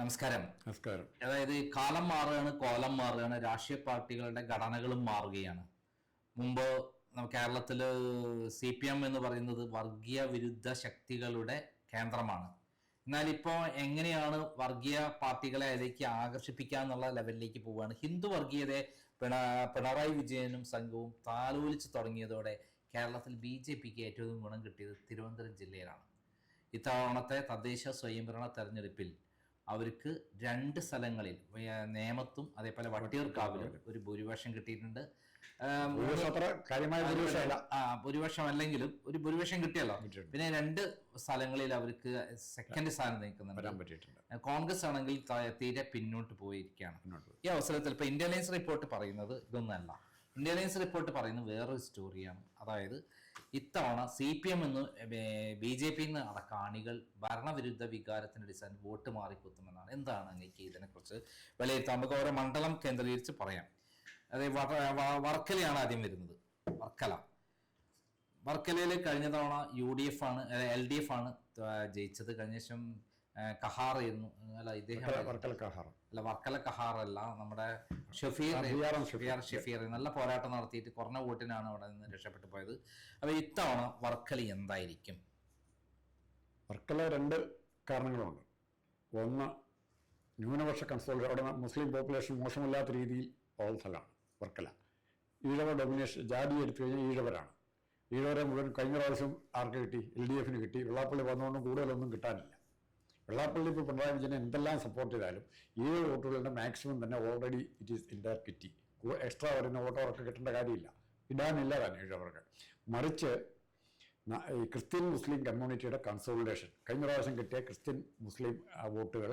നമസ്കാരം. നമസ്കാരം. അതായത് കാലം മാറുകയാണ് കോലം മാറുകയാണ് രാഷ്ട്രീയ പാർട്ടികളുടെ ഘടനകളും മാറുകയാണ്. മുമ്പ് കേരളത്തിൽ സി പി എം എന്ന് പറയുന്നത് വർഗീയ വിരുദ്ധ ശക്തികളുടെ കേന്ദ്രമാണ്. എന്നാൽ ഇപ്പോ എങ്ങനെയാണ് വർഗീയ പാർട്ടികളെ അതിലേക്ക് ആകർഷിപ്പിക്കുക എന്നുള്ള ലെവലിലേക്ക് പോവുകയാണ്. ഹിന്ദു വർഗീയതയെ പിണ പിണറായി വിജയനും സംഘവും താലോലിച്ച് തുടങ്ങിയതോടെ കേരളത്തിൽ ബി ജെ പിക്ക് ഏറ്റവും ഗുണം കിട്ടിയത് തിരുവനന്തപുരം ജില്ലയിലാണ്. ഇത്തവണത്തെ തദ്ദേശ സ്വയംഭരണ തെരഞ്ഞെടുപ്പിൽ അവർക്ക് രണ്ട് സ്ഥലങ്ങളിൽ നേമത്തും അതേപോലെ വട്ടിയൂർക്കാവിലും ഒരു ഭൂരിപക്ഷം കിട്ടിയിട്ടുണ്ട്. ഭൂരിപക്ഷം അല്ലെങ്കിലും ഒരു ഭൂരിപക്ഷം കിട്ടിയല്ലോ. പിന്നെ രണ്ട് സ്ഥലങ്ങളിൽ അവർക്ക് സെക്കൻഡ് സ്ഥാനം നിൽക്കുന്നുണ്ട്. വരാൻ പറ്റിയിട്ടുണ്ട്. കോൺഗ്രസ് ആണെങ്കിൽ തീരെ പിന്നോട്ട് പോയിരിക്കുകയാണ്. ഈ അവസരത്തിൽ ഇപ്പൊ ഇന്ത്യ ലൈൻസ് റിപ്പോർട്ട് പറയുന്നത് ഇതൊന്നല്ല. ഇന്ത്യ റിപ്പോർട്ട് പറയുന്നത് വേറൊരു സ്റ്റോറിയാണ് അതായത് ഇത്തവണ സി പി എം എന്ന് ബി ജെ പി എന്ന് അടക്കം അണികൾ ഭരണവിരുദ്ധ വികാരത്തിന്റെ അടിസ്ഥാനം വോട്ട് മാറിക്കുത്തുമെന്നാണ് എന്താണ് എനിക്ക് ഇതിനെക്കുറിച്ച് വിലയിരുത്താം നമുക്ക് ഓരോ മണ്ഡലം കേന്ദ്രീകരിച്ച് പറയാം. അതായത് വർക്കലയാണ് ആദ്യം വരുന്നത്. വർക്കല. വർക്കലയിൽ കഴിഞ്ഞ തവണ യു ഡി എഫ് ആണ് എൽ ഡി എഫ് ആണ് ജയിച്ചത്. കഴിഞ്ഞ ശേഷം കഹാർ എന്നു. അല്ല ഇദ്ദേഹം വർക്കല- അല്ല വർക്കല കഹാർ. അല്ല നമ്മുടെ ഷഫീർ ഷഫീർ. നല്ല പോരാട്ടം നടത്തിയിട്ട് കുറഞ്ഞ വോട്ടിനാണ് അവിടെ നിന്ന് രക്ഷപ്പെട്ടു പോയത്. അപ്പൊ ഇത്തവണ വർക്കലി എന്തായിരിക്കും? വർക്കല രണ്ട് കാരണങ്ങളുണ്ട്. ഒന്ന് ന്യൂനപക്ഷ കൺസോൾ അവിടെ മുസ്ലിം പോപ്പുലേഷൻ മോശമല്ലാത്ത രീതിയിൽ സ്ഥലമാണ് വർക്കല. ഈഴവ ഡൊമിനേഷൻ ജാതി എടുത്തു കഴിഞ്ഞാൽ ഈഴവരാണ്. ഈഴവരെ മുഴുവൻ കഴിഞ്ഞ പ്രാവശ്യം ആർക്ക് കിട്ടി? എൽ ഡി എഫിന് കിട്ടി. വെള്ളാപ്പള്ളി വന്നുകൊണ്ടും കൂടുതലൊന്നും കിട്ടാനില്ല. വെള്ളാപ്പള്ളി ഇപ്പോൾ പിണറായി വിജയനെ എന്തെല്ലാം സപ്പോർട്ട് ചെയ്താലും ഈ വോട്ടുകളുടെ മാക്സിമം തന്നെ already it is in their kitty extra വരുന്ന വോട്ട് അവർക്ക് കിട്ടേണ്ട കാര്യമില്ല. ഇടാനില്ല തന്നെ ഈഴവർക്ക് മറിച്ച് ഈ ക്രിസ്ത്യൻ മുസ്ലിം കമ്മ്യൂണിറ്റിയുടെ കൺസോളിഡേഷൻ കഴിഞ്ഞ പ്രാവശ്യം കിട്ടിയ ക്രിസ്ത്യൻ മുസ്ലിം വോട്ടുകൾ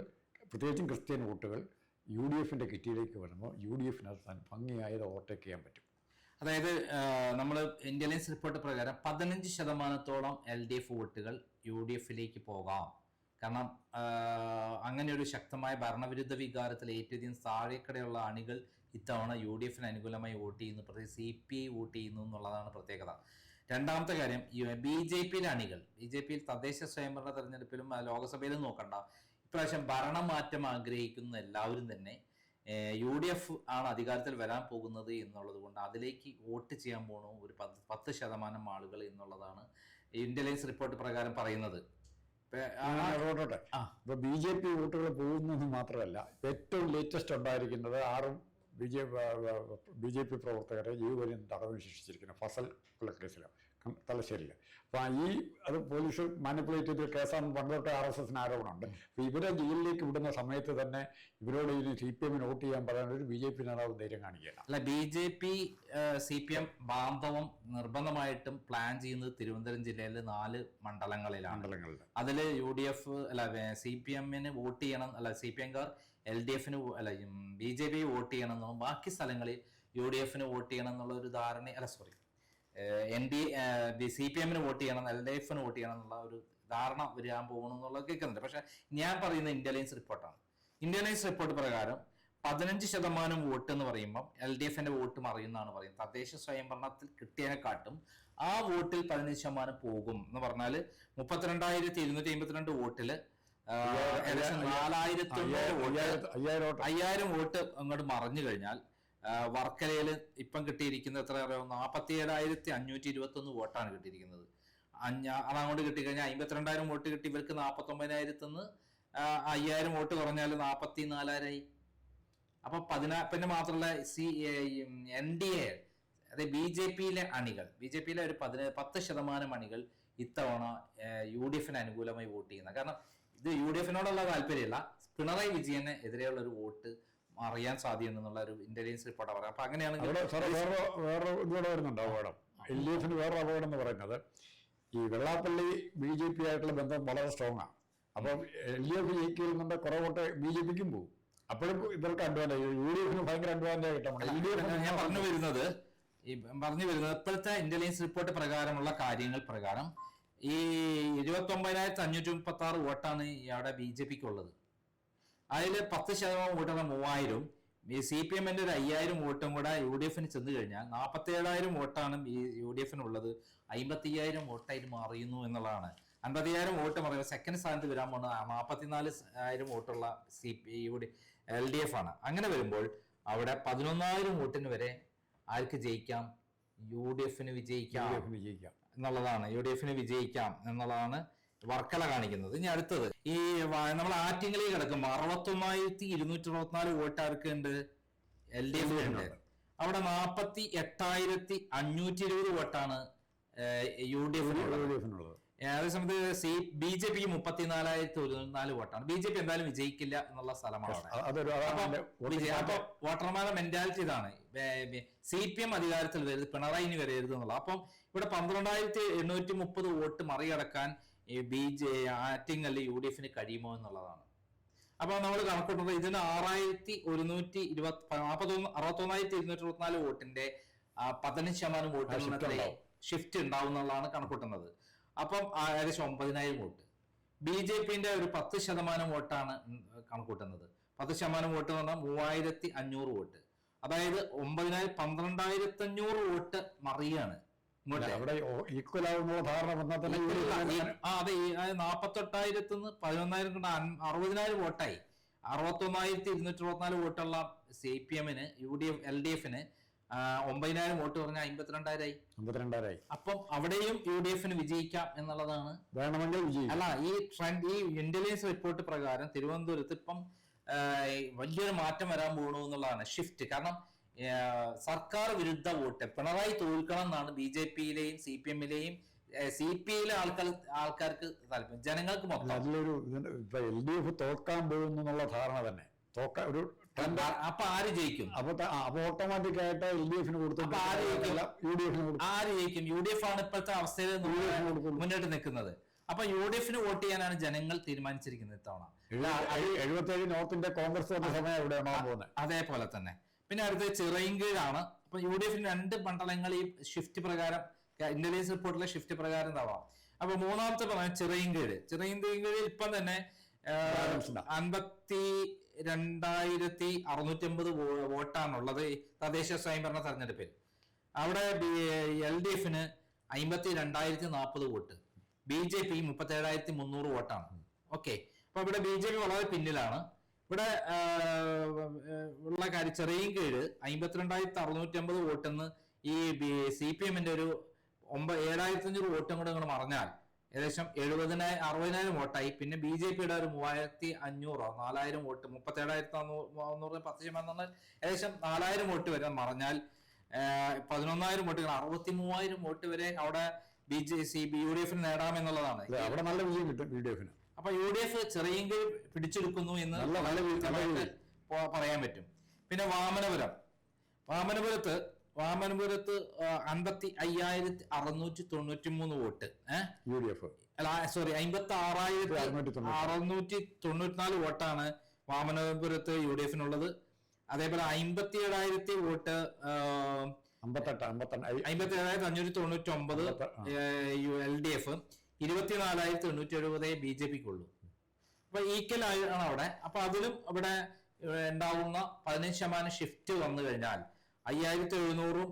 പ്രത്യേകിച്ചും ക്രിസ്ത്യൻ വോട്ടുകൾ യു ഡി എഫിന്റെ കിറ്റിയിലേക്ക് വരുമ്പോൾ യു ഡി എഫിനകത്ത് ഭംഗിയായത് ഓവർടേക്ക് ചെയ്യാൻ പറ്റും. അതായത് നമ്മൾ ഇന്റലിജൻസ് റിപ്പോർട്ട് പ്രകാരം പതിനഞ്ച് ശതമാനത്തോളം എൽ ഡി എഫ് വോട്ടുകൾ യു ഡി എഫിലേക്ക് പോകാം. കാരണം അങ്ങനെ ഒരു ശക്തമായ ഭരണവിരുദ്ധ വികാരത്തിൽ ഏറ്റവും താഴേക്കടെയുള്ള അണികൾ ഇത്തവണ യു ഡി എഫിന് അനുകൂലമായി വോട്ട് ചെയ്യുന്നു. പ്രത്യേകിച്ച് സി പി ഐ വോട്ട് ചെയ്യുന്നു എന്നുള്ളതാണ് പ്രത്യേകത. രണ്ടാമത്തെ കാര്യം ബി ജെ പിയിലെ അണികൾ ബി ജെ പിയിൽ തദ്ദേശ സ്വയംഭരണ തെരഞ്ഞെടുപ്പിലും ലോകസഭയിലും ലോക്സഭയിലും നോക്കണ്ട. ഇപ്രാവശ്യം ഭരണമാറ്റം ആഗ്രഹിക്കുന്ന എല്ലാവരും തന്നെ യു ഡി എഫ് ആണ് അധികാരത്തിൽ വരാൻ പോകുന്നത് എന്നുള്ളത് കൊണ്ട് അതിലേക്ക് വോട്ട് ചെയ്യാൻ പോണു ഒരു പത്ത് പത്ത് ശതമാനം ആളുകൾ എന്നുള്ളതാണ് ഇന്റലിജൻസ് റിപ്പോർട്ട് പ്രകാരം പറയുന്നത്. ആ. ഇപ്പൊ ബി ജെ പി വോട്ടുകൾ പോകുന്നെന്ന് മാത്രമല്ല ഏറ്റവും ലേറ്റസ്റ്റ് ഉണ്ടായിരിക്കുന്നത് ആറും B J B J P പ്രവർത്തകരെ ജീവപര്യം തടവിന് ശിക്ഷിച്ചിരിക്കുന്നു ഫസൽ കൊലക്കേസിൽ തലശ്ശേരിയിൽ അപ്പോൾ ഈ അത് പോലീസ് മാനിപ്പുലേറ്റ് ചെയ്ത കേസാണ് പണ്ടോട്ടെ ആർ എസ് എസിന് ആരോപണമുണ്ട്. അപ്പൊ ഇവരെ ജയിലിലേക്ക് വിടുന്ന സമയത്ത് തന്നെ ഇവരോട് ഇനി സി പി എമ്മിന് വോട്ട് ചെയ്യാൻ പറയാൻ ഒരു ബി ജെ പി നേതാവ് ധൈര്യം കാണിക്കുകയില്ല അല്ല B J P C P M ബാന്ധവം നിർബന്ധമായിട്ടും പ്ലാൻ ചെയ്യുന്നത് തിരുവനന്തപുരം ജില്ലയിലെ നാല് മണ്ഡലങ്ങളിലാണ്. മണ്ഡലങ്ങളിൽ അതിൽ യു ഡി എഫ് അല്ല സി പി എമ്മിന് വോട്ട് ചെയ്യണം അല്ല സി പി എംകാർ എൽ ഡി എഫിന് അല്ല ബി ജെ പി വോട്ട് ചെയ്യണം എന്നും ബാക്കി സ്ഥലങ്ങളിൽ യു ഡി എഫിന് വോട്ട് ചെയ്യണം എന്നുള്ള ഒരു ധാരണ അല്ല sorry N D C P എമ്മിന് വോട്ട് ചെയ്യണം എൽ ഡി എഫിന് വോട്ട് ചെയ്യണം എന്നുള്ള ഒരു ധാരണ വരാൻ പോകണം എന്നുള്ളത് കേൾക്കുന്നുണ്ട്. പക്ഷെ ഞാൻ പറയുന്ന ഇന്റലിജൻസ് റിപ്പോർട്ടാണ്. ഇന്റലിജൻസ് റിപ്പോർട്ട് പ്രകാരം പതിനഞ്ച് ശതമാനം വോട്ട് എന്ന് പറയുമ്പോൾ എൽ ഡി എഫിന്റെ വോട്ട് മറിയുന്നതാണ് പറയുന്നത്. തദ്ദേശ സ്വയംഭരണത്തിൽ കിട്ടിയതിനെക്കാട്ടും ആ വോട്ടിൽ പതിനഞ്ച് ശതമാനം പോകും എന്ന് പറഞ്ഞാൽ മുപ്പത്തിരണ്ടായിരത്തി ഇരുന്നൂറ്റി അമ്പത്തിരണ്ട് വോട്ടിൽ ഏകദേശം നാലായിരത്തി അയ്യായിരം വോട്ട് അങ്ങോട്ട് മറിഞ്ഞു കഴിഞ്ഞാൽ വർക്കലയിൽ ഇപ്പം കിട്ടിയിരിക്കുന്നത് എത്ര അറിയാമോ നാൽപ്പത്തി ഏഴായിരത്തി അഞ്ഞൂറ്റി ഇരുപത്തി ഒന്ന് വോട്ടാണ് കിട്ടിയിരിക്കുന്നത്. അതങ്ങോട്ട് കിട്ടിക്കഴിഞ്ഞാൽ അമ്പത്തിരണ്ടായിരം വോട്ട് കിട്ടി. ഇവർക്ക് നാൽപ്പത്തി നിന്ന് അയ്യായിരം വോട്ട് കുറഞ്ഞാൽ നാൽപ്പത്തി നാലായിരമായി അപ്പൊ പതിനാ പിന്നെ മാത്രമല്ല സി എൻ ഡി എ അതായത് ബി ജെ പിയിലെ അണികൾ ബി ജെ പിയിലെ ഒരു പതിന പത്ത് ശതമാനം അണികൾ ഇത്തവണ യു ഡി എഫിന് അനുകൂലമായി വോട്ട് ചെയ്യുന്നത്. കാരണം ഇത് യു ഡി എഫിനോടുള്ള താല്പര്യമല്ല. പിണറായി വിജയന് എതിരെയുള്ള ഒരു വോട്ട് അറിയാൻ സാധ്യതയുണ്ടെന്നുള്ള ഒരു ഇന്റലിജൻസ് റിപ്പോർട്ടാണ് പറയുന്നത്. അപ്പൊ അങ്ങനെയാണെങ്കിൽ വേറെ വേറെ ഇതുകൂടെ വരുന്നുണ്ട് അപകടം. എൽ ഡി എഫിന് വേറെ അപകടം എന്ന് പറയുന്നത് ഈ വെള്ളാപ്പള്ളി ബി ജെ പി ആയിട്ടുള്ള ബന്ധം വളരെ സ്ട്രോങ് ആണ് അപ്പം എൽ ഡി എഫ് ജയിക്കുന്നുണ്ട് കുറെ വോട്ട് ബി ജെ പിക്കും പോകും. അപ്പോഴും ഇവർക്ക് അഡ്വാന്റേജ് യു ഡി എഫിന് ഭയങ്കര അഡ്വാന്റേജ് കിട്ടണം എൽ ഡി എഫ് ഞാൻ പറഞ്ഞു വരുന്നത് ഈ പറഞ്ഞു വരുന്നത് ഇപ്പോഴത്തെ ഇന്റലിജൻസ് റിപ്പോർട്ട് പ്രകാരമുള്ള കാര്യങ്ങൾ പ്രകാരം ഈ ഇരുപത്തി ഒമ്പതിനായിരത്തി അഞ്ഞൂറ്റി മുപ്പത്തി ആറ് വോട്ടാണ് അവിടെ ബി ജെ പിക്ക് ഉള്ളത് അതിൽ പത്ത് ശതമാനം വോട്ടാണ് മൂവായിരം ഈ സി പി എമ്മിന്റെ ഒരു അയ്യായിരം വോട്ടും കൂടെ യു ഡി എഫിന് ചെന്ന് കഴിഞ്ഞാൽ നാൽപ്പത്തി ഏഴായിരം വോട്ടാണ് ഈ യു ഡി എഫിനുള്ളത്. അമ്പത്തി അയ്യായിരം വോട്ടായിട്ട് മാറിയുന്നു എന്നുള്ളതാണ്. അൻപതിനായിരം വോട്ട് പറയുമ്പോൾ സെക്കൻഡ് സ്ഥാനത്ത് വരാൻ പോകുന്നത് നാൽപ്പത്തിനാല് ആയിരം വോട്ടുള്ള C P U D L D F ആണ്. അങ്ങനെ വരുമ്പോൾ അവിടെ പതിനൊന്നായിരം വോട്ടിന് വരെ ആർക്ക് ജയിക്കാം? യു ഡി എഫിന് വിജയിക്കാം. എന്നുള്ളതാണ്. യു ഡി എഫിന് വിജയിക്കാം എന്നുള്ളതാണ് വർക്കല കാണിക്കുന്നത്. ഇനി അടുത്തത്. ഈ നമ്മൾ ആറ്റിങ്ങലിൽ കിടക്കുമ്പോൾ അറുപത്തൊന്നായിരത്തി ഇരുന്നൂറ്റി അറുപത്തിനാല് വോട്ട് ആർക്ക് ഉണ്ട് എൽ ഡി എഫ് ഉണ്ട്. അവിടെ നാൽപ്പത്തി എട്ടായിരത്തി അഞ്ഞൂറ്റി ഇരുപത് വോട്ടാണ് യു ഡി എഫ് എഫിനുള്ളത് അതേസമയത്ത് സി ബി ജെ പിക്ക് മുപ്പത്തിനാലായിരത്തി നാല് വോട്ടാണ്. ബി ജെ പി എന്തായാലും വിജയിക്കില്ല എന്നുള്ള സ്ഥലമാണ് അപ്പൊ വോട്ടർമാരുടെ മെന്റാലിറ്റി ഇതാണ്. സി പി എം അധികാരത്തിൽ വരരുത് പിണറായിന് വരരുത് എന്നുള്ളത്. അപ്പം ഇവിടെ പന്ത്രണ്ടായിരത്തി എണ്ണൂറ്റി മുപ്പത് വോട്ട് മറികടക്കാൻ ഈ B J Attingal U D എഫിന് കഴിയുമോ എന്നുള്ളതാണ്. അപ്പൊ നമ്മൾ കണക്കൂട്ടുന്നത് ഇതിന് ആറായിരത്തി ഒരുന്നൂറ്റി ഇരുപത്തി നാൽപ്പത്തൊന്ന് അറുപത്തൊന്നായിരത്തി ഇരുന്നൂറ്റി ഇരുപത്തിനാല് വോട്ടിന്റെ പതിനഞ്ച് ശതമാനം വോട്ടുകളിലെ ഷിഫ്റ്റ് ഉണ്ടാവും. എന്നുള്ളതാണ് കണക്കൂട്ടുന്നത് അപ്പം ഏകദേശം ഒമ്പതിനായിരം വോട്ട്. ബി ജെ പിന്റെ ഒരു പത്ത് ശതമാനം വോട്ടാണ് കണക്കൂട്ടുന്നത് പത്ത് ശതമാനം വോട്ട് എന്ന് പറഞ്ഞാൽ മൂവായിരത്തി അഞ്ഞൂറ് വോട്ട്. അതായത് ഒമ്പതിനായിരം പന്ത്രണ്ടായിരത്തി അഞ്ഞൂറ് വോട്ട് മറിയാണ്. അവിടെ ഈക്വൽ ധാരണ വന്നാൽ തന്നെ ആ അതെ നാപ്പത്തെട്ടായിരത്തി നിന്ന് പതിനൊന്നായിരം കൊണ്ട് അറുപതിനായിരം വോട്ടായി. അറുപത്തൊന്നായിരത്തി ഇരുന്നൂറ്റി അറുപത്തിനാല് വോട്ടുള്ള സി പി എമ്മിന് U D F L D എഫിന് ഒമ്പതിനായിരം വോട്ട് പറഞ്ഞ അമ്പത്തിരണ്ടായിരമായി അമ്പത്തിരണ്ടായിരമായി അപ്പം അവിടെയും യു ഡി എഫിന് വിജയിക്കാം എന്നുള്ളതാണ്. വേണമെങ്കിൽ അല്ല ഈ ട്രെൻഡ് ഈ ഇന്റലിജൻസ് റിപ്പോർട്ട് പ്രകാരം തിരുവനന്തപുരത്ത് ഇപ്പം വലിയൊരു മാറ്റം വരാൻ പോകണു എന്നുള്ളതാണ് ഷിഫ്റ്റ് കാരണം സർക്കാർ വിരുദ്ധ വോട്ട്. പിണറായി തോൽക്കണം എന്നാണ് ബി ജെ പിയിലെയും സി പി എമ്മിലെയും സി പി ഐയിലെ ആൾക്കാർ ആൾക്കാർക്ക് താല്പര്യം. ജനങ്ങൾക്ക് മൊത്തം. അതിലൊരു ഇപ്പൊ എൽ ഡി എഫ് തോൽക്കാൻ പോകുന്നു എന്നുള്ള ധാരണ തന്നെ. തോക്ക ഒരു അപ്പൊ ആര് ജയിക്കും? അപ്പൊ അപ്പൊ ഓട്ടോമാറ്റിക് ആയിട്ട് എൽ ഡി എഫിന് കൊടുത്തു ആര് ജയിക്കും? യു ഡി എഫിന് കൊടുത്തു ആര് ജയിക്കും? യു ഡി എഫ് ആണ് ഇപ്പോഴത്തെ അവസ്ഥയിൽ മുന്നോട്ട് നിൽക്കുന്നത്. അപ്പൊ യു ഡി എഫിന് വോട്ട് ചെയ്യാനാണ് ജനങ്ങൾ തീരുമാനിച്ചിരിക്കുന്നത് ഇത്തവണ. എഴുപത്തേഴ് നോർത്ത് ഇന്ത്യ കോൺഗ്രസ് വന്ന സമയം എവിടെയാണോ പോകുന്നത്? അതേപോലെ തന്നെ. പിന്നെ അടുത്ത ചിറയിൻകീഴാണ്. അപ്പൊ യു ഡി എഫിന് രണ്ട് മണ്ഡലങ്ങൾ ഈ ഷിഫ്റ്റ് പ്രകാരം ഇന്റലിജൻസ് റിപ്പോർട്ടിലെ ഷിഫ്റ്റ് പ്രകാരം തവാം അപ്പൊ മൂന്നാമത്തെ പറഞ്ഞ ചിറയിൻകീഴ്. ചിറയിൻകീഴിൽ ഇപ്പം തന്നെ. അൻപത്തി രണ്ടായിരത്തി അറുന്നൂറ്റി അമ്പത് വോട്ടാണുള്ളത്. തദ്ദേശ സ്വയംഭരണ തെരഞ്ഞെടുപ്പിൽ. അവിടെ എൽ ഡി എഫിന് അമ്പത്തി രണ്ടായിരത്തി നാൽപ്പത് വോട്ട്. ബി ജെ പി മുപ്പത്തി ഏഴായിരത്തി മുന്നൂറ് വോട്ടാണ്. ഓക്കെ. അപ്പൊ ഇവിടെ ബി ജെ പി വളരെ പിന്നിലാണ്. ഇവിടെ ഉള്ള കാര്യം ചെറിയ കീഴ് അമ്പത്തിരണ്ടായിരത്തി അറുന്നൂറ്റി അമ്പത് വോട്ടെന്ന് ഈ സി പി എമ്മിന്റെ ഒരു ഒമ്പത് ഏഴായിരത്തി അഞ്ഞൂറ് വോട്ടും കൂടെ ഇങ്ങോട്ട് മറഞ്ഞാൽ ഏകദേശം എഴുപതിനായിരം അറുപതിനായിരം വോട്ടായി. പിന്നെ ബി ജെ പിയുടെ ഒരു മൂവായിരത്തി അഞ്ഞൂറോ നാലായിരം വോട്ട് മുപ്പത്തി ഏഴായിരത്തി മുന്നൂറ് പത്ത് ശതമാനം ഏകദേശം നാലായിരം വോട്ട് വരെ മറഞ്ഞാൽ പതിനൊന്നായിരം വോട്ടുകൾ അറുപത്തി മൂവായിരം വോട്ട് വരെ അവിടെ B J C B U D എഫിന് നേടാമെന്നുള്ളതാണ്. അവിടെ നല്ല വിജയം കിട്ടും യു ഡി എഫിന്. അപ്പൊ യു ഡി എഫ് ചെറിയെങ്കിൽ പിടിച്ചെടുക്കുന്നു എന്ന് പറയാൻ പറ്റും. പിന്നെ വാമനപുരം. വാമനപുരത്ത് വാമനപുരത്ത് അമ്പത്തി അയ്യായിരത്തി അറുന്നൂറ്റി തൊണ്ണൂറ്റി മൂന്ന് വോട്ട്. യു ഡി എഫ് അല്ല സോറി അമ്പത്തി ആറായിരത്തി അറുന്നൂറ്റി തൊണ്ണൂറ്റി അറുന്നൂറ്റി തൊണ്ണൂറ്റിനാല് വോട്ടാണ് വാമനപുരത്ത് യു ഡി എഫിനുള്ളത് അതേപോലെ അമ്പത്തി ഏഴായിരത്തി വോട്ട് അമ്പത്തെട്ട് അമ്പത്തി ഏഴായിരത്തി അഞ്ഞൂറ്റി തൊണ്ണൂറ്റി ഒമ്പത് എൽ ഡി എഫ്. ഇരുപത്തിനാലായിരത്തി എണ്ണൂറ്റി എഴുപതേ ബി ജെ പിക്ക് ഉള്ളൂ അപ്പൊ ഈക്വൽ ആണ് അവിടെ. അപ്പൊ അതിലും ഇവിടെ ഉണ്ടാവുന്ന പതിനഞ്ച് ശതമാനം ഷിഫ്റ്റ് വന്നു കഴിഞ്ഞാൽ അയ്യായിരത്തി എഴുന്നൂറും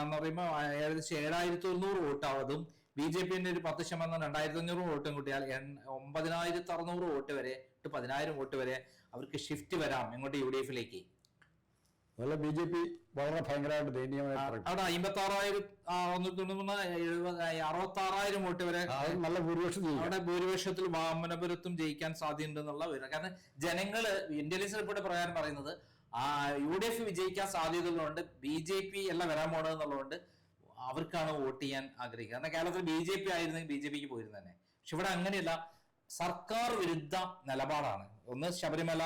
എന്ന് പറയുമ്പോൾ ഏകദേശം ഏഴായിരത്തി ഒരുന്നൂറ് വോട്ടാവതും ബി ജെ പിന്റെ ഒരു പത്ത് ശതമാനം രണ്ടായിരത്തി അഞ്ഞൂറ് വോട്ടും കൂട്ടിയാൽ ഒമ്പതിനായിരത്തി അറുന്നൂറ് വോട്ട് വരെ to പതിനായിരം വോട്ട് വരെ അവർക്ക് ഷിഫ്റ്റ് വരാം ഇങ്ങോട്ട് യു ഡി എഫിലേക്ക്. അതുപോലെ ബി ജെ പി വളരെ ഭയങ്കരമായിട്ട് ദയനീയമായി പറയും അവിടെ അമ്പത്തി ആറായിരം അറുപത്തി ആറായിരം വോട്ട് വരെ നല്ല ഭൂരിപക്ഷം അവിടെ ഭൂരിപക്ഷത്തിൽ വാമനപുരത്തും ജയിക്കാൻ സാധ്യതയുണ്ടെന്നുള്ള വിവരം. കാരണം ജനങ്ങൾ ഇന്റലിജൻസ് റിപ്പോർട്ട് പ്രകാരം പറയുന്നത് ആ യു ഡി എഫ് വിജയിക്കാൻ സാധ്യതകളുണ്ട് ബി ജെ പി എല്ലാം വരാൻ പോണത് എന്നുള്ളതുകൊണ്ട് അവർക്കാണ് വോട്ട് ചെയ്യാൻ ആഗ്രഹിക്കുക. കാരണം കേരളത്തിൽ ബി ജെ പി ആയിരുന്നെങ്കിൽ ബി ജെ പിക്ക് പോയിരുന്നു തന്നെ. പക്ഷെ ഇവിടെ അങ്ങനെയല്ല സർക്കാർ വിരുദ്ധ നിലപാടാണ്. ഒന്ന് ശബരിമല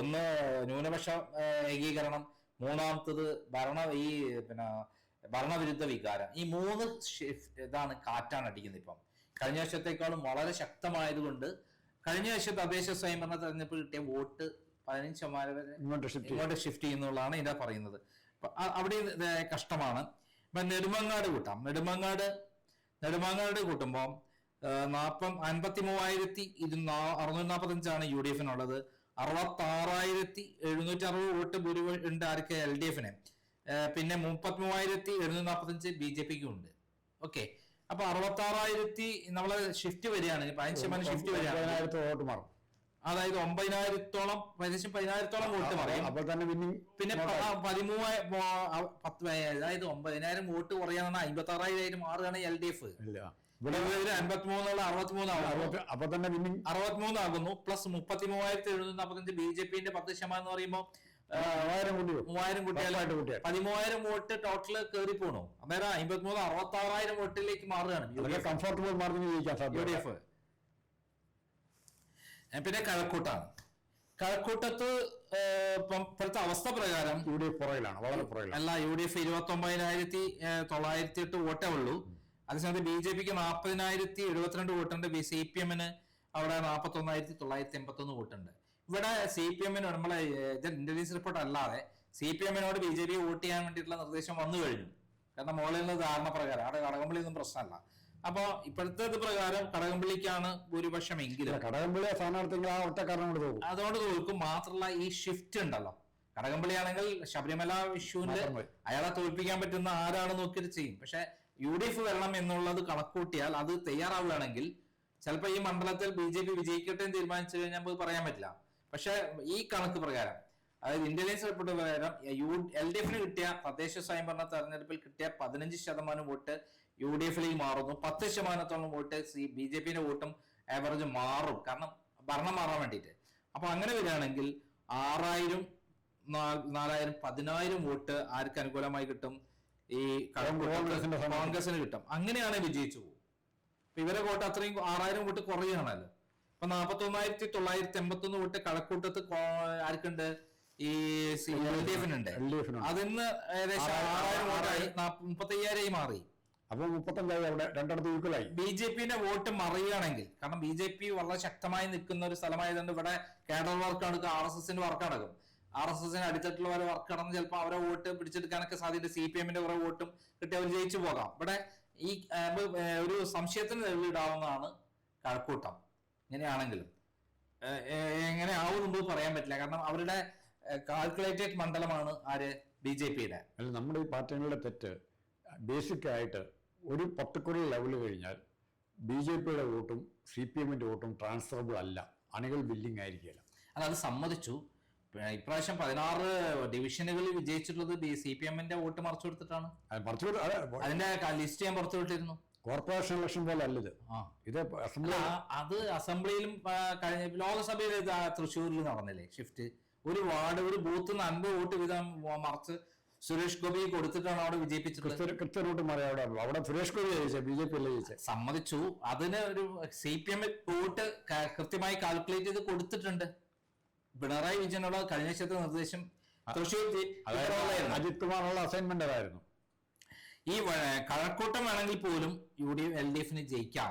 ഒന്ന് ന്യൂനപക്ഷ ഏകീകരണം മൂന്നാമത്തത് ഭരണ ഈ പിന്നെ ഭരണവിരുദ്ധ വികാരം. ഈ മൂന്ന് ഇതാണ് കാറ്റാണ് അടിക്കുന്നത് ഇപ്പം. കഴിഞ്ഞ വർഷത്തെക്കാളും വളരെ ശക്തമായതുകൊണ്ട് കഴിഞ്ഞ വർഷത്തെ അപേക്ഷ സ്വയംഭരണ തെരഞ്ഞെടുപ്പ് കിട്ടിയ വോട്ട് പതിനഞ്ച് ശതമാനം ഇങ്ങോട്ട് ഷിഫ്റ്റ് ഇങ്ങോട്ട് ഷിഫ്റ്റ് ചെയ്യുന്നുള്ളതാണ് ഇതിന്റെ പറയുന്നത്. അവിടെ കഷ്ടമാണ്. ഇപ്പൊ നെടുമങ്ങാട് കൂട്ടാം. നെടുമങ്ങാട് നെടുമങ്ങാട് കൂട്ടുമ്പോൾ നാപ്പം അൻപത്തി മൂവായിരത്തി ഇരുന്നൂ അറുന്നൂറ്റി നാൽപ്പത്തി അഞ്ചാണ് യു ഡി എഫിനുള്ളത്. അറുപത്തി ആറായിരത്തി എഴുന്നൂറ്റി അറുപത് വോട്ട് ഉണ്ട് ആർക്ക്? എൽ ഡി എഫിന്. പിന്നെ മുപ്പത്തി മൂവായിരത്തി എഴുന്നൂറ്റി നാൽപ്പത്തി അഞ്ച് ബി ജെ പിക്കും ഉണ്ട് ഓക്കെ. അപ്പൊ അറുപത്തി ആറായിരത്തി നമ്മളെ ഷിഫ്റ്റ് വരികയാണ്. പതിനഞ്ച് ശതമാനം ഷിഫ്റ്റ് വരികയാണ്. ഒമ്പതിനായിരത്തി വോട്ട് മാറും. അതായത് ഒമ്പതിനായിരത്തോളം ഏകദേശം പതിനായിരത്തോളം വോട്ട് പറയും അപ്പോൾ തന്നെ പിന്നെ പതിമൂവായിരം അതായത് ഒമ്പതിനായിരം വോട്ട് കുറയാന്നാണ് അമ്പത്തി ആറായിരം മാറുകയാണ് എൽ ഡി എഫ്. അൻപത്തിമൂന്നുള്ള അപ്പൊ തന്നെ വിന്നിങ് അറുപത്തിമൂന്നാകുന്നു പ്ലസ് മുപ്പത്തി മൂവായിരത്തി എഴുന്നൂറ്റി നാൽപ്പത്തഞ്ച് ബി ജെ പിന്റെ പത്ത് ശതമാനം എന്ന് പറയുമ്പോൾ മൂവായിരം കുട്ടികളായിട്ട് വരും. മൂവായിരം കുട്ടികൾ പതിമൂവായിരം വോട്ട് ടോട്ടൽ കയറി പോണു. അന്നേരം അമ്പത്തിമൂന്ന് അറുപത്തി ആറായിരം വോട്ടിലേക്ക് മാറുകയാണ് കംഫർട്ടബിൾ മാർജിൻ ജയിക്കാൻ യു ഡി സാധ്യത എഫ് പിന്നെ കഴക്കൂട്ടാണ്. കഴക്കൂട്ടത്ത് ഇപ്പോഴത്തെ അവസ്ഥ പ്രകാരം യു ഡി എഫ് പുറകിലാണ് വളരെ പുറകിലാണ്. അല്ല യു ഡി എഫ് ഇരുപത്തി ഒമ്പതിനായിരത്തി തൊള്ളായിരത്തി എട്ട് വോട്ടേ ഉള്ളൂ. അതേസമയത്ത് ബി ജെ പിക്ക് നാൽപ്പതിനായിരത്തി എഴുപത്തിരണ്ട് വോട്ടുണ്ട്. സി പി എമ്മിന് അവിടെ നാൽപ്പത്തി ഒന്നായിരത്തി തൊള്ളായിരത്തി എൺപത്തി ഒന്ന് വോട്ടുണ്ട്. ഇവിടെ സി പി എമ്മിന് നമ്മളെ ഇന്റലിജൻസ് റിപ്പോർട്ട് അല്ലാതെ സി പി എമ്മിനോട് ബി ജെ പി വോട്ട് ചെയ്യാൻ വേണ്ടിയിട്ടുള്ള നിർദ്ദേശം വന്നു കഴിഞ്ഞു. കാരണം മോളിൽ നിന്ന് ധാരണ പ്രകാരം. അവിടെ കടകംപള്ളി ഒന്നും പ്രശ്നമല്ല. അപ്പൊ ഇപ്പോഴത്തെ പ്രകാരം കടകംപള്ളിക്കാണ് ഭൂരിപക്ഷം എങ്കിലും സ്ഥാനാർത്ഥികൾ ആ തോക്കും അതുകൊണ്ട് തോൽക്കും. മാത്രമല്ല ഈ ഷിഫ്റ്റ് ഉണ്ടല്ലോ. കടകംപള്ളി ആണെങ്കിൽ ശബരിമല വിഷുവിന്റെ അയാളെ തോൽപ്പിക്കാൻ പറ്റുന്ന ആരാണ് നോക്കിയിട്ട് ചെയ്യും. പക്ഷെ യു ഡി എഫ് വരണം എന്നുള്ളത് കണക്കൂട്ടിയാൽ അത് തയ്യാറാവുകയാണെങ്കിൽ ചിലപ്പോൾ ഈ മണ്ഡലത്തിൽ ബി ജെ പി വിജയിക്കട്ടെ എന്ന് തീരുമാനിച്ചു കഴിഞ്ഞാൽ നമുക്ക് പറയാൻ പറ്റില്ല. പക്ഷെ ഈ കണക്ക് പ്രകാരം അതായത് ഇന്റലിജൻസ് റിപ്പോർട്ട് പ്രകാരം യു എൽ ഡി എഫിന് കിട്ടിയ തദ്ദേശ സ്വയംഭരണ തെരഞ്ഞെടുപ്പിൽ കിട്ടിയ പതിനഞ്ച് ശതമാനം വോട്ട് യു ഡി എഫിലേക്ക് മാറുന്നു. പത്ത് ശതമാനത്തോളം വോട്ട് സി ബി ജെ പിന്റെ വോട്ടും ആവറേജ് മാറും. കാരണം ഭരണം മാറാൻ വേണ്ടിയിട്ട്. അപ്പൊ അങ്ങനെ വരികയാണെങ്കിൽ ആറായിരം നാലായിരം പതിനായിരം വോട്ട് ആർക്ക് അനുകൂലമായി കിട്ടും? ഈ. കോൺഗ്രസിന് കിട്ടും. അങ്ങനെയാണ് വിജയിച്ചു പോകും ഇവരെ വോട്ട് അത്രയും ആറായിരം വോട്ട് കുറയുകയാണല്ലോ. അപ്പൊ നാപ്പത്തി ഒന്നായിരത്തി തൊള്ളായിരത്തി എൺപത്തി ഒന്ന് വോട്ട് കഴക്കൂട്ടത്ത് കോ- ആർക്കുണ്ട്? ഈ എൽ ഡി എഫിനുണ്ട്. എൽ ഡി എഫിനുണ്ട്. അതിന്ന് ഏകദേശം ആറായിരം- ആറായിരം വോട്ടായി മുപ്പത്തി അയ്യായിരമായി മാറി. അപ്പൊ മുപ്പത്തഞ്ചായി അവിടെ രണ്ടിടത്ത് ഈക്വലായി. ബി ജെ പിന്റെ വോട്ട് മറിയുകയാണെങ്കിൽ കാരണം ബി ജെ പി വളരെ ശക്തമായി നിൽക്കുന്ന ഒരു സ്ഥലമായതുകൊണ്ട് ഇവിടെ കേഡർ വർക്ക് നടക്കും ആർ എസ് എസിന്റെ വർക്ക് നടക്കും ആർ എസ് എസിന് വർക്ക് നടന്ന് ചിലപ്പോൾ അവരെ വോട്ട് പിടിച്ചെടുക്കാനൊക്കെ സാധ്യത സി പി എമ്മിന്റെ കുറെ വോട്ടും കിട്ടി അവർ ജയിച്ചു പോകാം. ഇവിടെ ഈ ഒരു സംശയത്തിന് തെളിവിടാവുന്നതാണ് കഴക്കൂട്ടം. ഇങ്ങനെയാണെങ്കിലും എങ്ങനെ ആവും നമുക്ക് പറയാൻ പറ്റില്ല. കാരണം അവരുടെ കാൽക്കുലേറ്റഡ് മണ്ഡലമാണ് ആര്? ബി ജെ പിയുടെ. അല്ല നമ്മുടെ ഈ പാർട്ടികളുടെ തെറ്റ് ബേസിക് ആയിട്ട് ഒരു പർട്ടിക്കുലർ ലെവൽ കഴിഞ്ഞാൽ ബി ജെ പിയുടെ വോട്ടും സി പി എമ്മിന്റെ വോട്ടും ട്രാൻസ്ഫറബിൾ അല്ല. അണികൾ ബില്ലിംഗ് ആയിരിക്കില്ല അല്ല അത് സമ്മതിച്ചു. ഇപ്രാവശ്യം പതിനാറ് ഡിവിഷനുകളിൽ വിജയിച്ചിട്ടുള്ളത് സി പി എമ്മിന്റെ വോട്ട് മറച്ചു കൊടുത്തിട്ടാണ്. അതിന്റെ ലിസ്റ്റ് ഞാൻ പുറത്തു വിട്ടിരുന്നു. കോർപ്പറേഷൻ ഇലക്ഷൻ പോലെ അല്ല ഇത്. അസംബ്ലി അത് അസംബ്ലിയിലും കഴിഞ്ഞ ലോകസഭയിൽ തൃശ്ശൂരിൽ നടന്നില്ലേ ഷിഫ്റ്റ് ഒരു വാർഡ് ഒരു ബൂത്ത് നിന്ന് അൻപത് വോട്ട് വീതം മറച്ച് സുരേഷ് ഗോപി കൊടുത്തിട്ടാണ് അവിടെ വിജയിപ്പിച്ചത് കൃത്യമായിട്ട് അവിടെ. അവിടെ സുരേഷ് ഗോപി ജയിച്ചത് ബി ജെ പി അല്ലേ ജയിച്ചത്? സമ്മതിച്ചു. അതിന് ഒരു സി പി എം വോട്ട് കൃത്യമായി കാൽക്കുലേറ്റ് ചെയ്ത് കൊടുത്തിട്ടുണ്ട്. പിണറായി വിജയനുള്ള കഴിഞ്ഞ ക്ഷേത്ര നിർദ്ദേശം. അജിത് കുമാറുള്ള അസൈൻമെന്റ് അതായിരുന്നു ഈ കഴക്കൂട്ടം വേണമെങ്കിൽ പോലും U D F L D എഫിന് ജയിക്കാം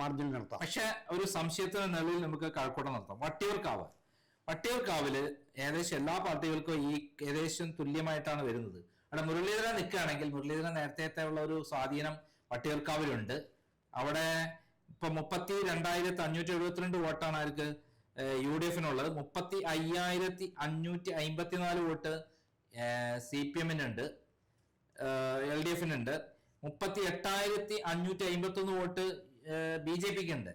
മാർജിൻ നിർത്താം. പക്ഷെ ഒരു സംശയത്തിന്റെ നിലയിൽ നമുക്ക് കഴക്കൂട്ടം നടത്താം വട്ടിയൂർക്കാവ്. വട്ടിയൂർക്കാവിൽ ഏകദേശം എല്ലാ പാർട്ടികൾക്കും ഈ ഏകദേശം തുല്യമായിട്ടാണ് വരുന്നത്. അവിടെ മുരളീധരൻ നിൽക്കുകയാണെങ്കിൽ മുരളീധരൻ നേരത്തെ ഉള്ള ഒരു സ്വാധീനം വട്ടിയൂർക്കാവിലുണ്ട്. അവിടെ ഇപ്പൊ മുപ്പത്തി രണ്ടായിരത്തി അഞ്ഞൂറ്റി എഴുപത്തിരണ്ട് വോട്ടാണ് ആർക്ക് യു ഡി എഫിനുള്ളത് മുപ്പത്തി അയ്യായിരത്തി അഞ്ഞൂറ്റി അമ്പത്തിനാല് വോട്ട് സി പി എമ്മിനുണ്ട് എൽ ഡി എഫിനുണ്ട്. മുപ്പത്തി എട്ടായിരത്തി അഞ്ഞൂറ്റി അമ്പത്തി ഒന്ന് വോട്ട് ബി ജെ പിക്ക് ഉണ്ട്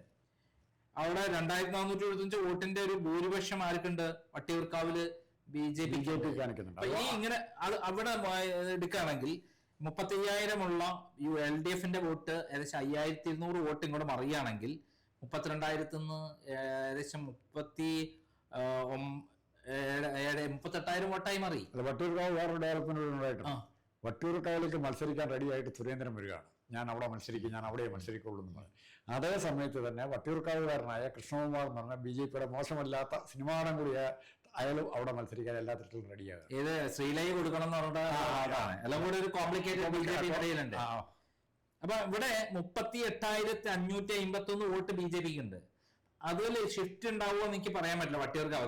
അവിടെ രണ്ടായിരത്തി നാനൂറ്റി എഴുപത്തഞ്ച് വോട്ടിന്റെ ഒരു ഭൂരിപക്ഷം ആർക്കുണ്ട്? വട്ടിയൂർക്കാവിൽ ബി ജെ പി. ഈ ഇങ്ങനെ അത് അവിടെ എടുക്കുകയാണെങ്കിൽ മുപ്പത്തി അയ്യായിരമുള്ള യു എൽ ഡി എഫിന്റെ വോട്ട് ഏകദേശം അയ്യായിരത്തി ഇരുന്നൂറ് വോട്ട് ഇങ്ങോട്ട് മറിയുകയാണെങ്കിൽ മുപ്പത്തിരണ്ടായിരത്തി നിന്ന് ഏകദേശം മുപ്പത്തി മുപ്പത്തെട്ടായിരം വോട്ടായി മാറി. അല്ല വട്ടിയൂർക്കാവ് വേറൊരു ഡെവലപ്മെന്റ് വട്ടൂർക്കാവിലേക്ക് മത്സരിക്കാൻ റെഡിയായിട്ട് സുരേന്ദ്രൻ വരികയാണ്. ഞാൻ അവിടെ മത്സരിക്കും ഞാൻ അവിടെ മത്സരിക്കുള്ളൂ എന്ന് പറഞ്ഞു. അതേ സമയത്ത് തന്നെ വട്ടിയൂർക്കാവുകാരനായ കൃഷ്ണകുമാർ എന്ന് പറഞ്ഞ ബി ജെ പിയുടെ മോശമല്ലാത്ത സിനിമാടം കൂടിയ അയാളും അവിടെ മത്സരിക്കാൻ എല്ലാ തരത്തിലും റെഡിയാകും ഇത് ശ്രീലൈ കൊടുക്കണം എന്ന് പറഞ്ഞിട്ട് എല്ലാം കൂടി ഒരു കോംപ്ലിക്കേറ്റഡ് ബി ജെ പി ഇടയിലുണ്ട് അപ്പൊ ഇവിടെ മുപ്പത്തി എട്ടായിരത്തി അഞ്ഞൂറ്റി അമ്പത്തി ഒന്ന് വോട്ട് ബി ജെ പിക്ക് ഉണ്ട്. അതിൽ ഷിഫ്റ്റ് ഉണ്ടാവുമോ എന്ന് എനിക്ക് പറയാൻ പറ്റില്ല വട്ടിയൂർക്കാവ്.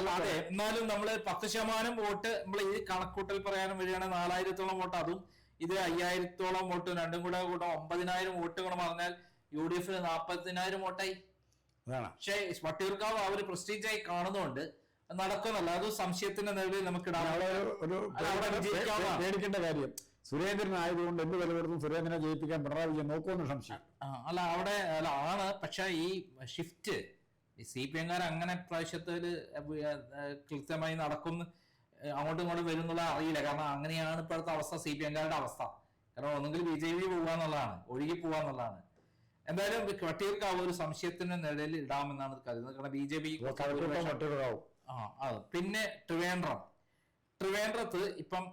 അല്ല അതെ എന്നാലും നമ്മൾ പത്ത് ശതമാനം വോട്ട് നമ്മൾ ഈ കണക്കൂട്ടൽ പറയാനും വരികയാണെങ്കിൽ നാലായിരത്തോളം വോട്ട് അതും ഇത് അയ്യായിരത്തോളം വോട്ട് രണ്ടും കൂടെ കൂടെ ഒമ്പതിനായിരം വോട്ടുകൾ പറഞ്ഞാൽ യു ഡി എഫിന് നാപ്പത്തിനായിരം വോട്ടായി. പക്ഷേ വട്ടിയൂർക്കാവ് ആ ഒരു പ്രസ്റ്റീജായി കാണുന്നുണ്ട്. നടക്കുന്നല്ല അത് സംശയത്തിന്റെ നിലയിൽ നമുക്ക്. പേടിക്കേണ്ട കാര്യം. സുരേന്ദ്രൻ ആയതുകൊണ്ട് എന്ത് വില കൊടുത്തും സുരേന്ദ്രനെ ജയിപ്പിക്കാൻ പിണറായി വിജയൻ നോക്കുമെന്ന് സംശയം. അല്ല അവിടെ അല്ല ആണ്. പക്ഷെ ഈ ഷിഫ്റ്റ് സി പി എംകാർ അങ്ങനെ പ്രാവശ്യത്തിൽ കൃത്യമായി നടക്കും അങ്ങോട്ടും ഇങ്ങോട്ടും വരും എന്നുള്ള അറിയില്ല. കാരണം അങ്ങനെയാണ് ഇപ്പോഴത്തെ അവസ്ഥ സി പി എംകാരുടെ അവസ്ഥ. കാരണം ഒന്നുകിൽ ബി ജെ പി പോവാന്നുള്ളതാണ് ഒഴുകി പോവാന്നുള്ളതാണ്. എന്തായാലും വട്ടിയൂർക്കാവ് ഒരു സംശയത്തിന്റെ നിഴലിൽ ഇടാമെന്നാണ് കരുതുന്നത്. കാരണം ബി ജെ പി ആ അത്. പിന്നെ ട്രിവേൻഡ്രം. ട്രിവേൻഡ്രത്ത് ഇപ്പം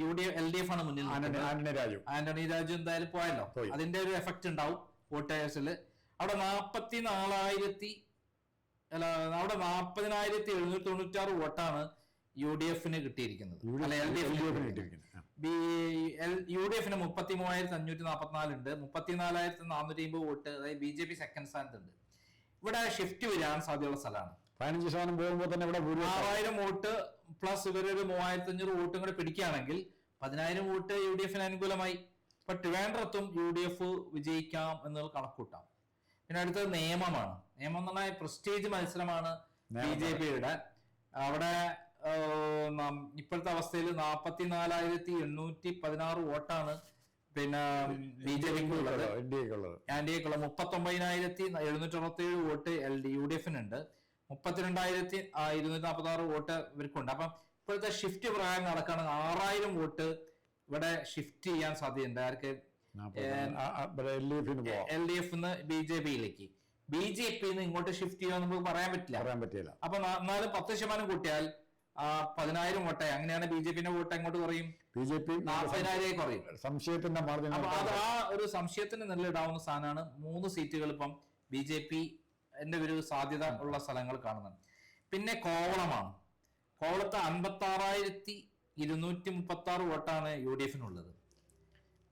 U D L D F ആണ് മുന്നിൽ ആന്റണി രാജു. ആന്റണി രാജു എന്തായാലും പോയല്ലോ. അതിന്റെ ഒരു എഫക്ട് ഉണ്ടാവും വോട്ടേഴ്സിൽ അവിടെ നാപ്പത്തി നാലായിരത്തി അല്ല അവിടെ നാപ്പതിനായിരത്തി എഴുന്നൂറ്റി തൊണ്ണൂറ്റാറ് വോട്ടാണ് യു ഡി എഫിന് കിട്ടിയിരിക്കുന്നത് അല്ല എൽ ഡി എഫിന് കിട്ടിയിരിക്കുന്നത്. കിട്ടിയിരിക്കുന്നത്. യു ഡി എഫിന് മുപ്പത്തി മൂവായിരത്തി അഞ്ഞൂറ്റി നാൽപ്പത്തിനാല് ഉണ്ട്. മുപ്പത്തി നാലായിരത്തി നാനൂറ്റി അമ്പത് വോട്ട് അതായത് ബി ജെ പി സെക്കൻഡ് സ്ഥാനത്തുണ്ട്. ഇവിടെ ഷിഫ്റ്റ് വരാൻ സാധ്യതയുള്ള സ്ഥലമാണ്. പതിനഞ്ച് ശതമാനം പോകുമ്പോൾ തന്നെ ഇവിടെ ആറായിരം വോട്ട് പ്ലസ് ഇവരൊരു മൂവായിരത്തി അഞ്ഞൂറ് വോട്ടും കൂടെ പിടിക്കുകയാണെങ്കിൽ പതിനായിരം വോട്ട് യു ഡി എഫിന് അനുകൂലമായി. ഇപ്പൊ ട്രിവാൻഡ്രത്തും യു ഡി എഫ് വിജയിക്കാം എന്നുള്ള കണക്കൂട്ടാം. പിന്നെ അടുത്തത് നിയമമാണ്. നിയമം എന്ന് പറഞ്ഞാൽ പ്രസ്റ്റേജ് മത്സരമാണ് ബി. ജെ പിയുടെ. അവിടെ ഇപ്പോഴത്തെ അവസ്ഥയിൽ നാപ്പത്തി നാലായിരത്തി എണ്ണൂറ്റി പതിനാറ് വോട്ടാണ് പിന്നെ ബി ജെ പിക്ക് ഉള്ളത്. എൻ ഡി എക്കുള്ളത് മുപ്പത്തി ഒമ്പതിനായിരത്തി എഴുന്നൂറ്റി അറുപത്തി ഏഴ് vote L D U D എഫിനുണ്ട് മുപ്പത്തിരണ്ടായിരത്തി ഇരുന്നൂറ്റി നാൽപ്പത്തി ആറ് വോട്ട് ഇവർക്കുണ്ട്. അപ്പം ഇപ്പോഴത്തെ ഷിഫ്റ്റ് പ്രായം നടക്കുകയാണ് ആറായിരം വോട്ട് ഇവിടെ ഷിഫ്റ്റ് ചെയ്യാൻ സാധ്യതയുണ്ട്. ആർക്ക്? L D F B J പിയിലേക്ക് ബി ജെ പിന്ന് ഇങ്ങോട്ട് ഷിഫ്റ്റ് ചെയ്യാൻ നമുക്ക് പറയാൻ പറ്റില്ല. പറയാൻ പറ്റില്ല. അപ്പൊ എന്നാലും പത്ത് ശതമാനം കൂട്ടിയാൽ പതിനായിരം വോട്ടെ. അങ്ങനെയാണ് ബി ജെ പിന്റെ വോട്ട് എങ്ങോട്ട് കുറയും? ബി ജെ പി നാൽപ്പതിനായിരം കുറയും. സംശയത്തിന്റെ മാർജിൻ അപ്പൊ അത് ആ ഒരു സംശയത്തിന് നെല്ലിടാവുന്ന സ്ഥാനമാണ് മൂന്ന് സീറ്റുകൾ ഇപ്പം ബി ജെ പി എന്റെ ഒരു സാധ്യത ഉള്ള സ്ഥലങ്ങൾ കാണുന്നുണ്ട്. പിന്നെ കോവളമാണ്. കോവളത്ത് അൻപത്തി ആറായിരത്തി ഇരുന്നൂറ്റി മുപ്പത്തി ആറ് വോട്ടാണ് യു ഡി എഫിനുള്ളത്.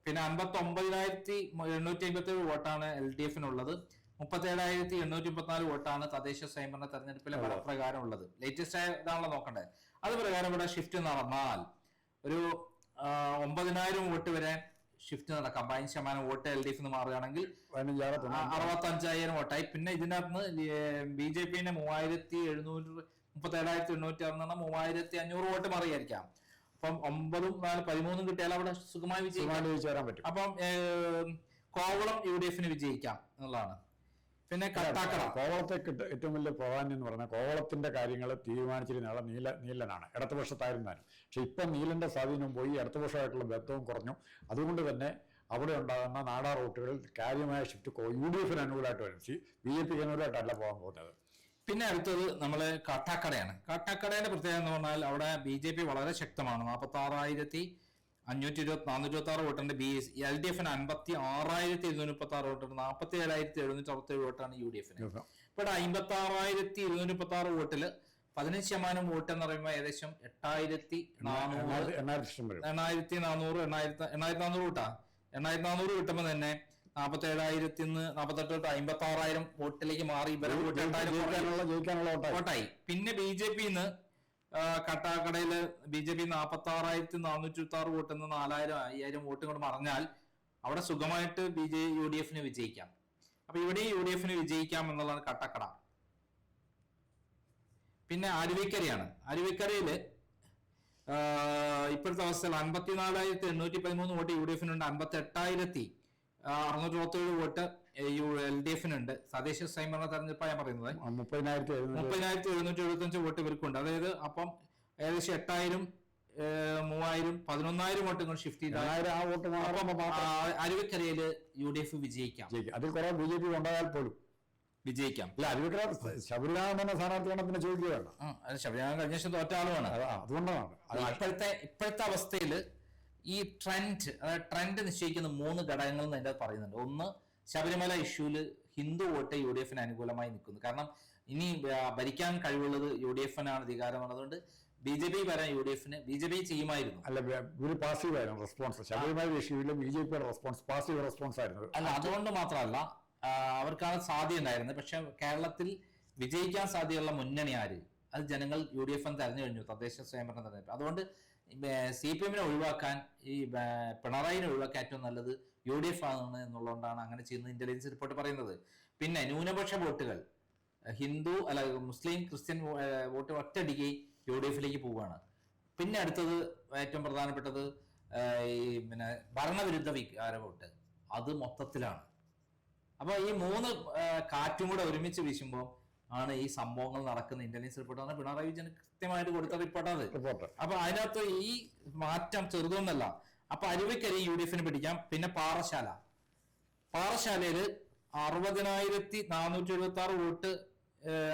പിന്നെ അൻപത്തി ഒമ്പതിനായിരത്തി എണ്ണൂറ്റി അമ്പത്തി ഏഴ് വോട്ടാണ് എൽ ഡി എഫിനുള്ളത്. മുപ്പത്തി ഏഴായിരത്തി എണ്ണൂറ്റി മുപ്പത്തിനാല് വോട്ടാണ് തദ്ദേശ സ്വയംഭരണ തെരഞ്ഞെടുപ്പിലെ ഫലപ്രകാരം ഉള്ളത് ലേറ്റസ്റ്റ് ആയ ഇതാണല്ലോ നോക്കേണ്ടത് അത് പ്രകാരം ഇവിടെ ഷിഫ്റ്റ് നടന്നാൽ ഒരു ഒമ്പതിനായിരം വോട്ട് വരെ ഷിഫ്റ്റ് നടക്കാം. പതിനഞ്ച് ശതമാനം വോട്ട് എൽ ഡി എഫ് മാറുകയാണെങ്കിൽ അറുപത്തി അഞ്ചായിരം വോട്ടായി. പിന്നെ ഇതിനകത്ത് ബി ജെ പിന്നെ മൂവായിരത്തി എഴുന്നൂറ് മുപ്പത്തി ഏഴായിരത്തി എണ്ണൂറ്റി അറുപത് മൂവായിരത്തി അഞ്ഞൂറ് വോട്ട് മാറിയായിരിക്കാം. അപ്പം ഒമ്പതും നാല് പതിമൂന്നും കിട്ടിയാൽ അവിടെ സുഖമായി വിജയിക്കാൻ പറ്റും. അപ്പം കോവളം യു ഡി എഫിന് വിജയിക്കാം എന്നുള്ളതാണ്. പിന്നെ കട്ടാക്കട കോവളത്തേക്ക് ഏറ്റവും വലിയ പ്രാധാന്യം എന്ന് പറഞ്ഞാൽ കോവളത്തിന്റെ കാര്യങ്ങൾ തീരുമാനിച്ചിരുന്ന ആളെ നീല നീലനാണ്. ഇടതുപക്ഷത്തായിരുന്നാലും. പക്ഷെ ഇപ്പം നീലന്റെ സ്വാധീനം പോയി ഇടതുപക്ഷമായിട്ടുള്ള ബന്ധവും കുറഞ്ഞു. അതുകൊണ്ട് തന്നെ അവിടെ ഉണ്ടാകുന്ന നാടാ റൂട്ടുകളിൽ കാര്യമായ ഷിഫ്റ്റ് യു ഡി എഫിന് അനുകൂലമായിട്ട് വരും. ബി ജെ പിക്ക് അനുകൂലമായിട്ടല്ല പോകാൻ പോകുന്നത്. പിന്നെ അടുത്തത് നമ്മൾ കാട്ടാക്കടയാണ്. കാട്ടാക്കടയുടെ പ്രത്യേകത എന്ന് പറഞ്ഞാൽ അവിടെ ബി ജെ പി വളരെ ശക്തമാണ്. നാൽപ്പത്തി ആറായിരത്തി അഞ്ഞൂറ്റി ഇരുപത്തി നാനൂറ്റി ഇരുപത്തി ആറ് വോട്ടുണ്ട് ബി എസ് എൽ ഡി എഫിന് അൻപത്തി ആറായിരത്തി ഇരുന്നൂറ്റി മുപ്പത്തി ആറ് വോട്ടുണ്ട് നാൽപ്പത്തി ഏഴായിരത്തി എഴുന്നൂറ്റി അറുപത്തി ഏഴ് വോട്ടാണ് യു ഡി എഫിന്. ഇവിടെ അമ്പത്തി ആറായിരത്തി ഇരുന്നൂറ്റി മുപ്പത്തി ആറ് വോട്ടിൽ പതിനഞ്ച് ശതമാനം വോട്ട് എന്ന് പറയുമ്പോൾ ഏകദേശം എട്ടായിരത്തി നാനൂറ് എണ്ണായിരത്തി നാനൂറ് എണ്ണായിരത്തി എണ്ണായിരത്തി നാനൂറ് വോട്ടാ. എണ്ണായിരത്തി നാനൂറ് കിട്ടുമ്പോൾ തന്നെ നാൽപ്പത്തി ഏഴായിരത്തി നാൽപ്പത്തി നാൽപ്പത്തെട്ട് തൊട്ട് അമ്പത്തി ആറായിരം വോട്ടിലേക്ക് മാറി ഇവരെ വോട്ടായി. പിന്നെ ബി ജെ പിന്ന് കട്ടാക്കടയിൽ ബി ജെ പി നാൽപ്പത്തി ആറായിരത്തി നാനൂറ്റി ഇരുപത്തി ആറ് വോട്ടിൽ നിന്ന് നാലായിരം അയ്യായിരം വോട്ടും കൂടെ മറിഞ്ഞാൽ അവിടെ സുഖമായിട്ട് ബി ജെ യു ഡി എഫിന് വിജയിക്കാം. അപ്പൊ ഇവിടെ യു ഡി എഫിന് വിജയിക്കാം എന്നുള്ളതാണ് കട്ടക്കട. പിന്നെ അരുവിക്കരയാണ്. അരുവിക്കരയിൽ ഇപ്പോഴത്തെ അവസ്ഥയിൽ അൻപത്തിനാലായിരത്തി എണ്ണൂറ്റി പതിമൂന്ന് വോട്ട് യു ഡി എഫിനുണ്ട്. അൻപത്തി എട്ടായിരത്തി അറുന്നൂറ്റി അറുപത്തേഴ് വോട്ട് യു എൽ ഡി എഫിനുണ്ട് തദ്ദേശ സൈമറിനെ തെരഞ്ഞെടുപ്പാണ് ഞാൻ പറയുന്നത്. മുപ്പതിനായിരത്തി എഴുന്നൂറ് മുപ്പതിനായിരത്തി എഴുന്നൂറ്റി എഴുപത്തഞ്ച് വോട്ട് ഇവർക്കുണ്ട് അതായത് അപ്പം ഏകദേശം എട്ടായിരം മൂവായിരം പതിനൊന്നായിരം വോട്ടുകൾ ഷിഫ്റ്റ് ചെയ്താൽ അരുവിക്കരയിൽ യു ഡി എഫ് വിജയിക്കാം. അതിൽ കുറെ ബി ജെ പി ഉണ്ടായാൽ പോലും. വിജയിക്കാം. അല്ല അരുവിക്കര ശബരിനാഥൻ എന്ന സ്ഥാനാർത്ഥിയാണ് പിന്നെ ചോദിക്കുകയാണ് ശബരിനാഥൻ കഴിഞ്ഞ ശേഷം തോറ്റ ആളുമാണ് അതുകൊണ്ടാണ്. അത് ഇപ്പോഴത്തെ ഇപ്പോഴത്തെ അവസ്ഥയിൽ ഈ ട്രെൻഡ് അതായത് ട്രെൻഡ് നിശ്ചയിക്കുന്ന മൂന്ന് ഘടകങ്ങൾ എന്ന് അതിന്റെ പറയുന്നുണ്ട്. ഒന്ന് ശബരിമല ഇഷ്യൂൽ ഹിന്ദു വോട്ട് യു ഡി എഫിന് അനുകൂലമായി നിൽക്കുന്നു. കാരണം ഇനി ഭരിക്കാൻ കഴിവുള്ളത് യു ഡി എഫിനാണ് അധികാരം അതുകൊണ്ട് ബി ജെ പി വരാൻ യു ഡി എഫിന് ബി ജെ പി ചെയ്യുമായിരുന്നു. അല്ല ഒരു പാസീവ് ആയിരുന്നു റെസ്പോൺസ് ശബരിമല ഇഷ്യൂവിൽ ബി ജെ പിയുടെ റെസ്പോൺസ് പാസീവ് റെസ്പോൺസ് ആയിരുന്നു. അല്ല അതുകൊണ്ട് മാത്രമല്ല അവർക്കാണ് സാധ്യത ഉണ്ടായിരുന്നത്. പക്ഷെ കേരളത്തിൽ വിജയിക്കാൻ സാധ്യതയുള്ള മുന്നണി ആര്? അത് ജനങ്ങൾ യു ഡി എഫ് തെരഞ്ഞു കഴിഞ്ഞു തദ്ദേശ സ്വയംഭരണ തെരഞ്ഞെടുപ്പ്. അതുകൊണ്ട് സി പി എമ്മിനെ ഒഴിവാക്കാൻ ഈ പിണറായിനെ ഒഴിവാക്കാൻ ഏറ്റവും നല്ലത് യു ഡി എഫ് ആണ് എന്നുള്ളതുകൊണ്ടാണ് അങ്ങനെ ചെയ്യുന്നത് ഇന്റലിജൻസ് റിപ്പോർട്ട് പറയുന്നത്. പിന്നെ ന്യൂനപക്ഷ വോട്ടുകൾ. ഹിന്ദു അല്ല മുസ്ലിം ക്രിസ്ത്യൻ വോട്ട് ഒറ്റയടിക്ക് യു ഡി എഫിലേക്ക് പോവുകയാണ്. പിന്നെ അടുത്തത് ഏറ്റവും പ്രധാനപ്പെട്ടത് ഈ പിന്നെ ഭരണവിരുദ്ധ വികാര വോട്ട്? അത് മൊത്തത്തിലാണ്. അപ്പൊ ഈ മൂന്ന് കാറ്റും കൂടെ ഒരുമിച്ച് വീശുമ്പോൾ ആണ് ഈ സംഭവങ്ങൾ നടക്കുന്ന ഇന്റലിജൻസ് റിപ്പോർട്ട് ആണ് പിണറായി വിജയൻ കൃത്യമായിട്ട് കൊടുത്ത റിപ്പോർട്ടാണ് അപ്പൊ അതിനകത്ത് ഈ മാറ്റം ചെറുതൊന്നല്ല. അപ്പൊ അരുവിക്കരി യു ഡി എഫിന് പിടിക്കാം. പിന്നെ പാറശാല. പാറശാലയിൽ അറുപതിനായിരത്തി നാനൂറ്റി എഴുപത്തി ആറ് വോട്ട്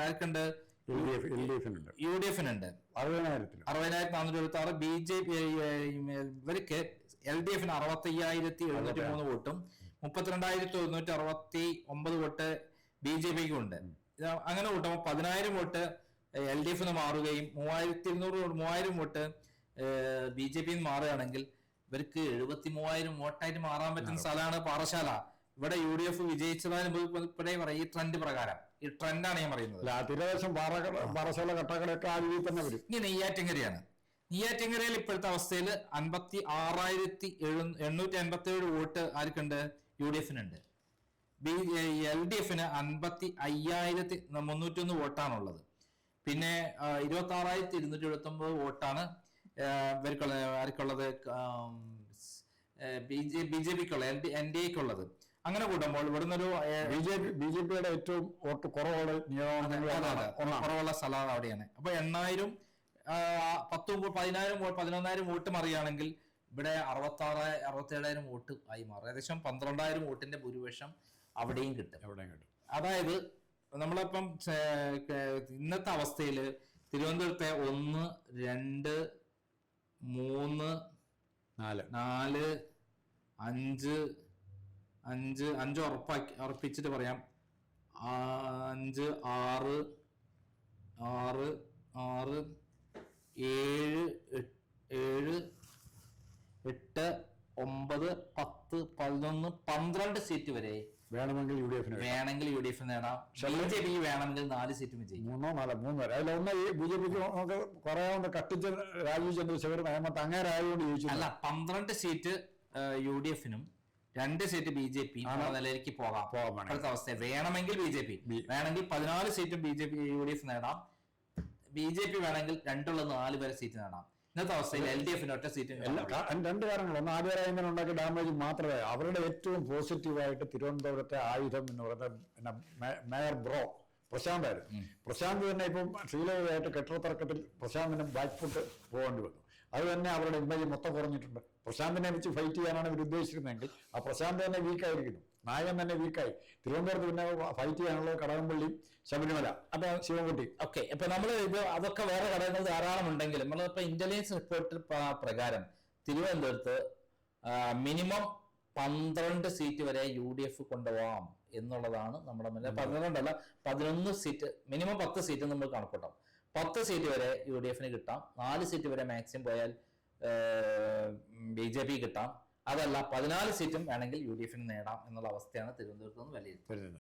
ആർക്കുണ്ട് യു ഡി എഫിനുണ്ട് അറുപതിനായിരത്തി നാനൂറ്റി എഴുപത്തി ആറ് ബി ജെ പി ഇവർക്ക് എൽ ഡി എഫിന് അറുപത്തി അയ്യായിരത്തി എഴുന്നൂറ്റി മൂന്ന് വോട്ടും മുപ്പത്തിരണ്ടായിരത്തി ഒരുന്നൂറ്റി അറുപത്തി ഒമ്പത് വോട്ട് ബി ജെ പിക്കും ഉണ്ട്. അങ്ങനെ കൂട്ടുമ്പോൾ പതിനായിരം വോട്ട് എൽ ഡി എഫിന് മാറുകയും മൂവായിരത്തി ഇരുന്നൂറ് വോട്ട്- മൂവായിരം വോട്ട് ബി ജെ പിന്ന് മാറുകയാണെങ്കിൽ ഇവർക്ക് എഴുപത്തി മൂവായിരം വോട്ടായിട്ട് മാറാൻ പറ്റുന്ന സ്ഥലമാണ് പാറശാല ഇവിടെ യു ഡി എഫ് വിജയിച്ചതാണ് ഈ ട്രെൻഡ് പ്രകാരം. ഈ ട്രെൻഡാണ് ഞാൻ പറയുന്നത്. തീരദേശം പാറശാല കട്ടക്കടയൊക്കെ ആ. രീതിയിൽ തന്നെ വരും. ഇനി നെയ്യാറ്റിങ്കരയാണ്. നെയ്യാറ്റിങ്കരയിൽ ഇപ്പോഴത്തെ അവസ്ഥയിൽ അൻപത്തി ആറായിരത്തി എഴു എണ്ണൂറ്റി അൻപത്തി ഏഴ് വോട്ട് ആർക്കുണ്ട്? യു ഡി എഫിനുണ്ട് ബി എൽ ഡി എഫിന് അൻപത്തി അയ്യായിരത്തി മുന്നൂറ്റി ഒന്ന് വോട്ടാണുള്ളത്. പിന്നെ ഇരുപത്തി ആറായിരത്തി ഇരുന്നൂറ്റി എഴുപത്തി ഒമ്പത് വോട്ടാണ് ആ, ഇവർക്കുള്ളത് ആർക്കുള്ളത് ബി ജെ ബി ജെ പിക്കുള്ള എൽ ഡി എൻ ഡി എക്കുള്ളത്. അങ്ങനെ കൂട്ടുമ്പോൾ ഇവിടുന്ന് ഒരു B J P B J പിയുടെ ഏറ്റവും വോട്ട് കുറവുള്ള കുറവുള്ള സ്ഥലമാണ് അവിടെയാണ്. അപ്പൊ എണ്ണായിരം പത്ത് പതിനായിരം പതിനൊന്നായിരം വോട്ട് മറിയുകയാണെങ്കിൽ ഇവിടെ അറുപത്തി ആറ് അറുപത്തി ഏഴായിരം വോട്ട് ആയി മാറും. ഏകദേശം പന്ത്രണ്ടായിരം വോട്ടിന്റെ ഭൂരിപക്ഷം അവിടെയും കിട്ടും. എവിടെയും കിട്ടും. അതായത് നമ്മളിപ്പം ഇന്നത്തെ അവസ്ഥയിൽ തിരുവനന്തപുരത്തെ ഒന്ന് രണ്ട് മൂന്ന് നാല്. നാല് അഞ്ച് അഞ്ച് അഞ്ച് ഉറപ്പാക്കി ഉറപ്പിച്ചിട്ട് പറയാം. അഞ്ച് ആറ് ആറ് ആറ് ഏഴ് ഏഴ് എട്ട് ഒമ്പത് പത്ത് പതിനൊന്ന് പന്ത്രണ്ട് സീറ്റ് വരെ വേണമെങ്കിൽ യു ഡി എഫിന് വേണമെങ്കിൽ യു ഡി എഫ് നേടാം. ബി ജെ പിക്ക് വേണമെങ്കിൽ നാല് സീറ്റ് വിജയിക്കും. മൂന്നോ നാലോ മൂന്ന്. വരെ അതിലൊന്ന് ഈ ബി ജെ പിക്ക് നമുക്ക് കുറെ കൊണ്ട് കട്ടിച്ച് രാജീവ് ചന്ദ്രശേഖർ നേമത്ത് അങ്ങനെ ആയതുകൊണ്ട് ചോദിച്ചു അല്ല പന്ത്രണ്ട് സീറ്റ് യു ഡി എഫിനും രണ്ട് സീറ്റ് ബി ജെ പി? നിലയിലേക്ക് പോകാം. പോകാം അടുത്ത അവസ്ഥ വേണമെങ്കിൽ ബി ജെ പി വേണമെങ്കിൽ പതിനാല് സീറ്റും B J P U D F നേടാം. ബി ജെ പി വേണമെങ്കിൽ രണ്ടുള്ള നാല് വരെ സീറ്റ് നേടാം. ഇന്നത്തെ അവസ്ഥയിൽ എൽ ഡി എഫിന് ഒറ്റ സീറ്റ് എല്ലാ കാ- അതിന് രണ്ട് കാരണങ്ങൾ. ഒന്ന് ആദ്യരായതിനെ ഉണ്ടാക്കിയ ഡാമേജ് മാത്രമേ അവരുടെ ഏറ്റവും പോസിറ്റീവായിട്ട് തിരുവനന്തപുരത്തെ ആയുധം എന്ന് പറയുന്നത് പിന്നെ മേയർ ബ്രോ പ്രശാന്തായിരുന്നു പ്രശാന്ത് തന്നെ ഇപ്പം ശ്രീലങ്കയായിട്ട് കെട്ടിടത്തർക്കത്തിൽ പ്രശാന്തിന് ബാക്ക് ഫുട്ട് പോകേണ്ടി വന്നു. അത് തന്നെ അവരുടെ ഇമേജ് മൊത്തം കുറഞ്ഞിട്ടുണ്ട്. പ്രശാന്തിനെ വെച്ച് ഫൈറ്റ് ചെയ്യാനാണ് ഇവർ ഉദ്ദേശിക്കുന്നതെങ്കിൽ ആ പ്രശാന്ത് തന്നെ വീക്കായിരിക്കുന്നു നായകൻ തന്നെ വീക്കായി. തിരുവനന്തപുരത്ത് പിന്നെ ഫൈറ്റ് ചെയ്യാനുള്ളത് കടകംപള്ളി ശബരിമല അപ്പൊ ശിവൻകുട്ടി. ഓക്കെ ഇപ്പൊ നമ്മൾ ഇത് അതൊക്കെ വേറെ ഘടകങ്ങൾ ധാരാളം ഉണ്ടെങ്കിലും നമ്മൾ നമ്മളിപ്പോ ഇന്റലിജൻസ് റിപ്പോർട്ട് പ്രകാരം തിരുവനന്തപുരത്ത് മിനിമം പന്ത്രണ്ട് സീറ്റ് വരെ യു ഡി എഫ് കൊണ്ടുപോകാം എന്നുള്ളതാണ് നമ്മുടെ മുന്നിൽ. പന്ത്രണ്ടല്ല പതിനൊന്ന് സീറ്റ് മിനിമം പത്ത് സീറ്റ് നമ്മൾ കണക്കൂട്ടാം പത്ത് സീറ്റ് വരെ യു ഡി എഫിന് കിട്ടാം. നാല് സീറ്റ് വരെ മാക്സിമം പോയാൽ ബി ജെ പി കിട്ടാം. അതല്ല പതിനാല് സീറ്റും വേണമെങ്കിൽ യു ഡി എഫിന് നേടാം എന്നുള്ള അവസ്ഥയാണ് തിരുവനന്തപുരത്ത് നിന്ന് വിലയിരുത്തുന്നത്